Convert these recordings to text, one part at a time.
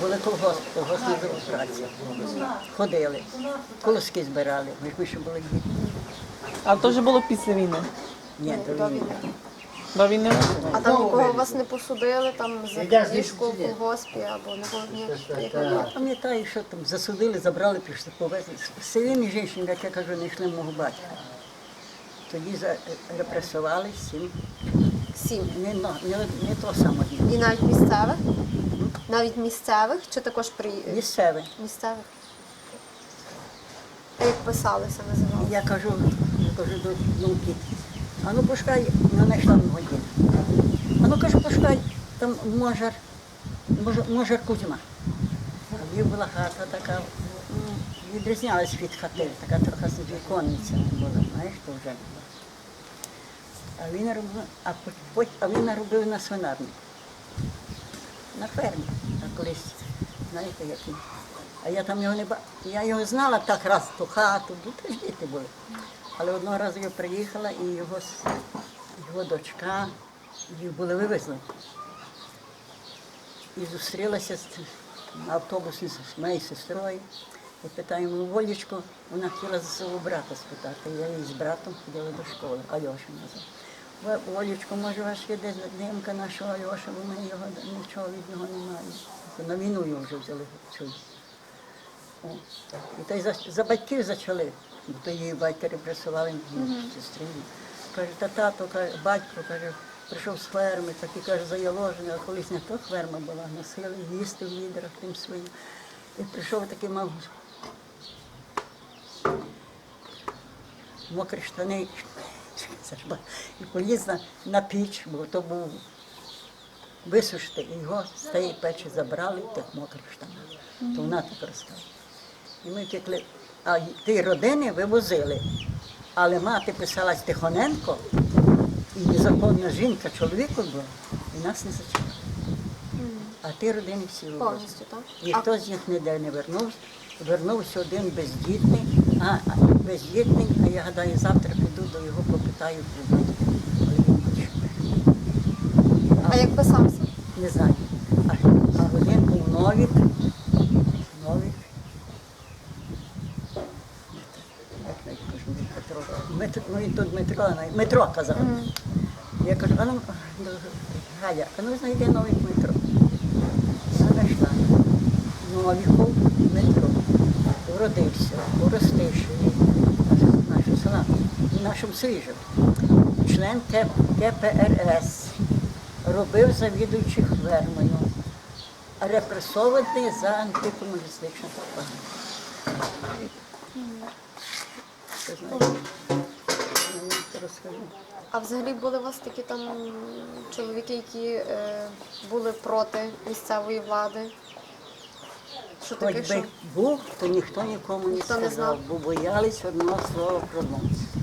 Були колгосп, колгоспні праці. Ходили, колоски збирали. Ми ще були діти. А то вже було після війни. Ні, До до війни. До війни. А там нікого вас не посудили там за крадіжку в колгоспі або не було ні? Я пам'ятаю, що там засудили, забрали, пішли, повезли. Між іншим, як я кажу, не йшли мого батька. Тоді репресували сім. Сім. Не, не, не то саме І навіть місцевих? Навіть місцевих чи також при місцеве. місцевих? А як писалися, називали? Я кажу, я кажу до внуки, а ну пошукай, не знайшла діда. А ну кажу, пошукай, там можар, можар, можар Кузьма. А в була хата така, відрізнялась від хати, така трохи віконниця була, знаєш, то вже була. А він робив, а, а він робив на свинарні. На фермі. А колись, знаєте, як він. А я там його не ба... Я його знала так раз ту хату, ну то ж діти були. Але одного разу я приїхала і його, його дочка, їх були вивезли. І зустрілася з, на автобусі з моєю сестрою. І питаю йому, Волічку, вона хотіла за свого брата спитати. Я її з братом ходила до школи, назвав. «Ви, Волічку, може, у вас є десь знімка нашого Альоша, бо ми його нічого від нього немає. На війну його вже взяли цю. О, І та й за, за батьків зачали, бо то її батька репресували сестрі. Каже, та тато, каже, батько каже, прийшов з ферми, так і каже, заяложений, а колись не то ферма була, носили їсти в відрах тим своїм. І прийшов такий мав мокрі штани. І поліз на, на піч, бо то був висушити, і його з тієї печі забрали в тих мокрих штанах. То вона так розказує. І ми втекли. А ті родини вивозили. Але мати писалась тихоненко, і незаконна жінка чоловіку була, і нас не зачинали. А ті родини всі вивозили. Повністю, так? Ніхто з них ніде не вернувся. Вернувся один бездітний, а, бездітний, а я гадаю, завтра до його, попитаю більше А як писався? не знаю. А, а один був Новік. Новік. Як навіть кажу, Петро. Ну він тут навіть- Метро казав. Я кажу, а ну, Галя, а ну знайди Новік Дмитро. Я знайшла. Новіков Дмитро. Уродився, у Ростишеві, нашого села, в нашому. Член КПРС. Робив завідуючих фермою. Репресований за антикомуністичну пропаганду. А взагалі були у вас такі там чоловіки, які е, були проти місцевої влади? Що таке, Хоч що був, то ніхто нікому не Ніхто не сказав, знав. бо боялись одного слова про нас.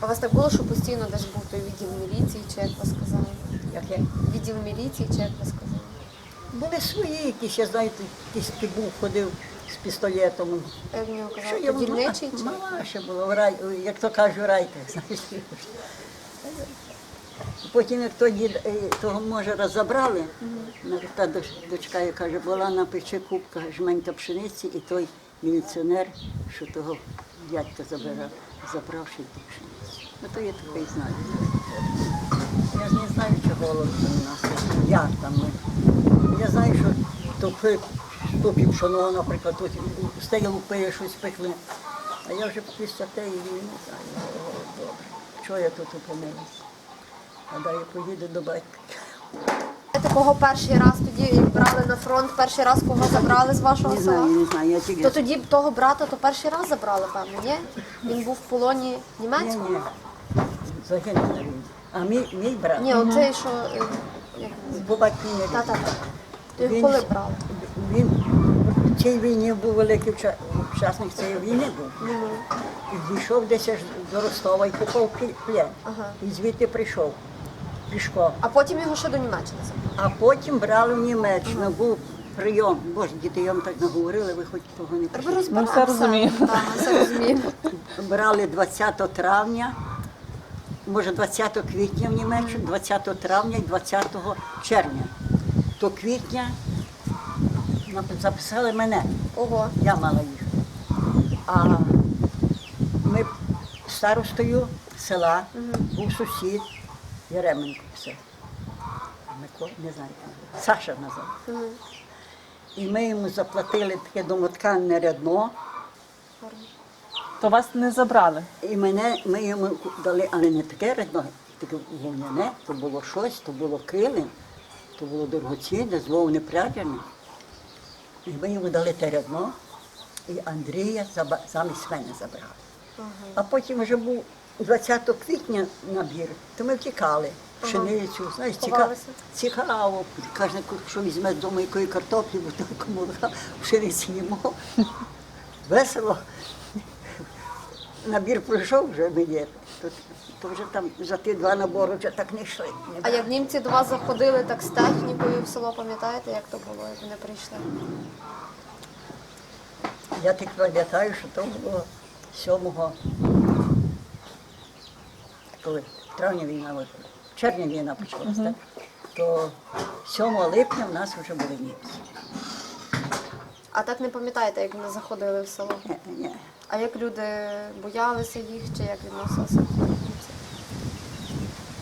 А у вас так було, що постійно десь був той відділ міліції, чи як ви сказали? Як я Відділ міліції, чи як ви сказали? були свої якісь, я знаю, якийсь був ходив з пістолетом. Як в нього Що я Дільничий чи? мала ще була, в рай, як то кажуть, райка, знаєш. Потім, як то дід, е, того може розібрали, та доч- дочка я каже, була на печі кубка жменька пшениці, і той міліціонер, що того дядька забирав, забрав ще й ту пшеницю. Ну то я таке й знаю. Я ж не знаю, чи голод у нас, як там. Я знаю, що топи, топі пшоно, наприклад, тут тієї лупи щось пекли. А я вже після тієї війни знаю, добре. Чого я тут опинилась? А дай я поїду до батька. Знаєте, кого перший раз тоді брали на фронт, перший раз кого забрали з вашого Не знаю, села? не знаю, я тільки... То тоді б того брата то перший раз забрали, певно, ні? Він був в полоні Ні, німецькому? ні, загинув на війні. А мій, мій брат, Ні, оцей, що е, як він батьки не. Та-та-та. То його Він- коли брали? Він в цій війні був великий уча- учасник цієї війни був. І дійшов десь аж до Ростова і попав в плен. Ага. І звідти прийшов пішком. А потім його ще до Німеччини забрали. А потім брали в Німеччину, був прийом. Боже, діти, я вам так наговорила, ви хоч того не Треба почули. розбиратися. все розуміємо. Так, ми все розуміємо. Брали 20 травня, може 20 квітня в Німеччину, 20 травня і 20 червня. То квітня нап- записали мене. Ого. Я мала їх. А ми старостою села був сусід Яременко все. Микола, не знаю, Саша назвав. Мгм. І ми йому заплатили таке домотканне рядно, То вас не забрали. і мене, ми йому дали, але не таке рядно, таке вовняне, то було щось, то було килим, то було дорогоцінне, з вовни пряджене. І ми йому дали те рядно, і Андрія заба- замість мене забрав. А потім вже був 20 квітня набір, то ми втікали. Пшеницю, знаєш, ціка, Ховалися? цікаво. Кожен, що візьме вдома якої картоплі, бо то кому пшениці їмо. Весело. Набір пройшов вже є. То, то вже там за ті два набори вже так не йшли. А як німці до вас заходили так з технікою в село, пам'ятаєте, як то було, як вони прийшли? Я тільки пам'ятаю, що то було 7 коли в травні війна, от, в червні війна почалася, так? то 7 липня в нас вже були німці. А так не пам'ятаєте, як вони заходили в село? Ні, ні. А як люди боялися їх чи як відносилися?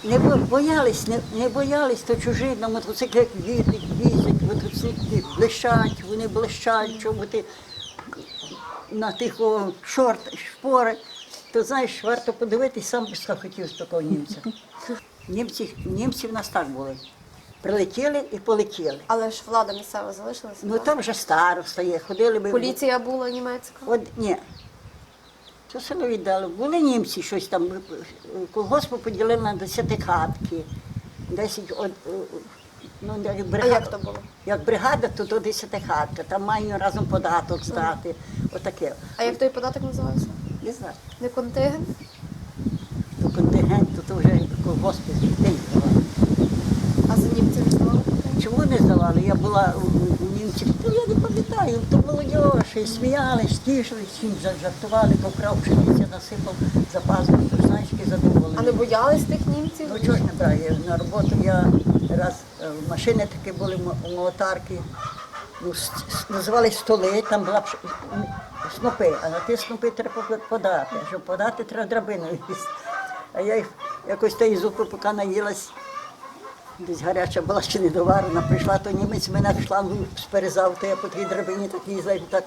Не бо- боялись, не, не боялись, то чужі на мотоциклах їздять, їздять, мотоцикли блищать, вони блищать, чоботи на тих о, шорт, шпори. То знаєш, варто подивитись, сам би хотів з такого німця. Німці, німці в нас так були. Прилетіли і полетіли. Але ж влада місцева залишилася? Ну там вже староста є, ходили би. Поліція була німецька? От ні. Це село віддали. Були німці щось там. Колгоспу поділили на десятихатки. Десять от, ну, як А як то було? Як бригада, то до десятихатка. Там маю разом податок здати. Отаке. А як той податок називався? Не знаю. Не контингент? То контингент, то, то вже колгоспи день здавали. А за німців не здавали? Чому не здавали? Я була у, німців, ну я не пам'ятаю, то молодь, і сміялись, тішились, всім жар- жартували, то вкрав пшениці, насипав за пазуху, то ж задумали. А не боялись тих німців? Ну чого ж не брав? На роботу я раз е, машини такі були мо- ну, називали столи, там була снопи, а на ті снопи треба подати. Щоб подати, треба драбиною їсти. А я їх якось тієї зупи, поки наїлась, десь гаряча була ще не доварена, прийшла, то німець мене шлангою сперезав, то я по тій драбині так їздила, і так,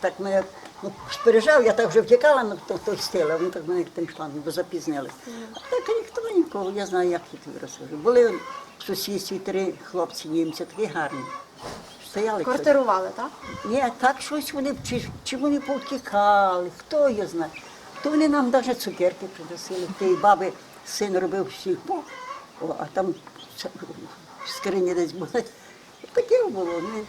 так мене ну, спережав, я так вже втікала на то- той стіл, а він так мене тим шлангом, бо запізнились. А так ніхто нікого, я знаю, як тут виросли. Були в сусідстві три хлопці німці, такі гарні. Стояли. Квартирували, так? Ні, так щось вони, чи, чи вони повтікали, хто його знає. То вони нам навіть цукерки приносили. Тієї баби син робив сільпо, о, а там в скрині десь були. Таке було. Ми